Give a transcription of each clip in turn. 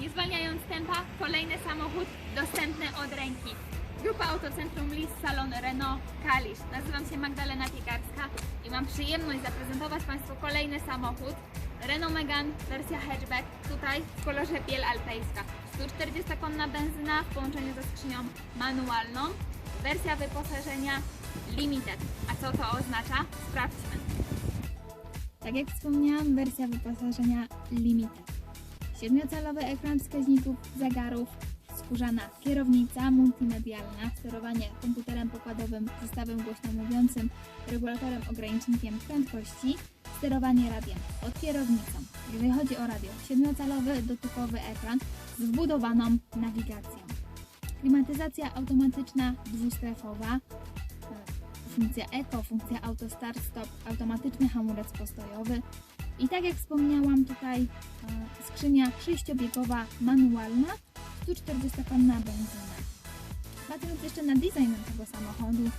Nie zwalniając tempa, kolejny samochód dostępny od ręki. Grupa Autocentrum Lis Salon Renault Kalisz. Nazywam się Magdalena Piekarska i mam przyjemność zaprezentować Państwu kolejny samochód. Renault Megane wersja hatchback, tutaj w kolorze biel alpejska. 140-konna benzyna w połączeniu ze skrzynią manualną. Wersja wyposażenia Limited. A co to oznacza? Sprawdźmy. Tak jak wspomniałam, wersja wyposażenia Limited. Siedmiocalowy ekran wskaźników zegarów, skórzana kierownica multimedialna, sterowanie komputerem pokładowym, zestawem głośno mówiącym, regulatorem ogranicznikiem prędkości, sterowanie radiem pod kierownicą. Jeżeli chodzi o radio, siedmiocalowy dotykowy ekran z wbudowaną nawigacją. Klimatyzacja automatyczna dwustrefowa, e, funkcja Eco, funkcja Auto Start Stop, automatyczny hamulec postojowy i tak jak wspomniałam tutaj e, skrzynia sześciobiegowa manualna, 140-konna benzyna. Patrząc jeszcze na design tego samochodu,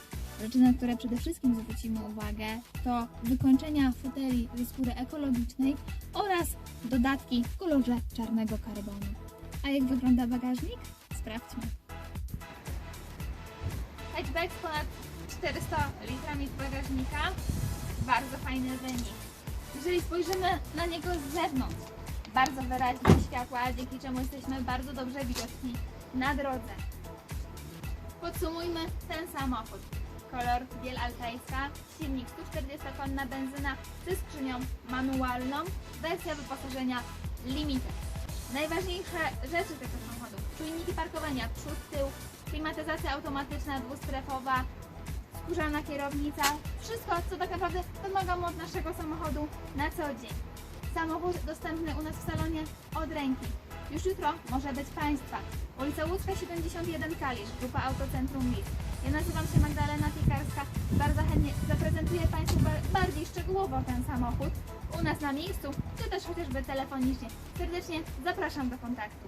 rzeczy na które przede wszystkim zwrócimy uwagę to wykończenia foteli ze skóry ekologicznej oraz dodatki w kolorze czarnego karbonu. A jak wygląda bagażnik? Sprawdźmy. Hatchback z ponad 400 litrami bagażnika. Bardzo fajny wynik. Jeżeli spojrzymy na niego z zewnątrz, bardzo wyraźne światła, dzięki czemu jesteśmy bardzo dobrze widoczni na drodze. Podsumujmy ten samochód. Kolor biel alpejska, silnik 140-konna benzyna ze skrzynią manualną, wersja wyposażenia Limited. Najważniejsze rzeczy tego samochodu. Czujniki parkowania przód, tył, klimatyzacja automatyczna dwustrefowa, skórzana kierownica. Wszystko, co tak naprawdę wymagamy od naszego samochodu na co dzień. Samochód dostępny u nas w salonie od ręki. Już jutro może być Państwa. Ulica Łódzka 71 Kalisz, grupa Autocentrum Lis. Ja nazywam się Magdalena Piekarska. Bardzo chętnie zaprezentuję Państwu ba- bardziej szczegółowo ten samochód u nas na miejscu, czy też chociażby telefonicznie. Serdecznie zapraszam do kontaktu.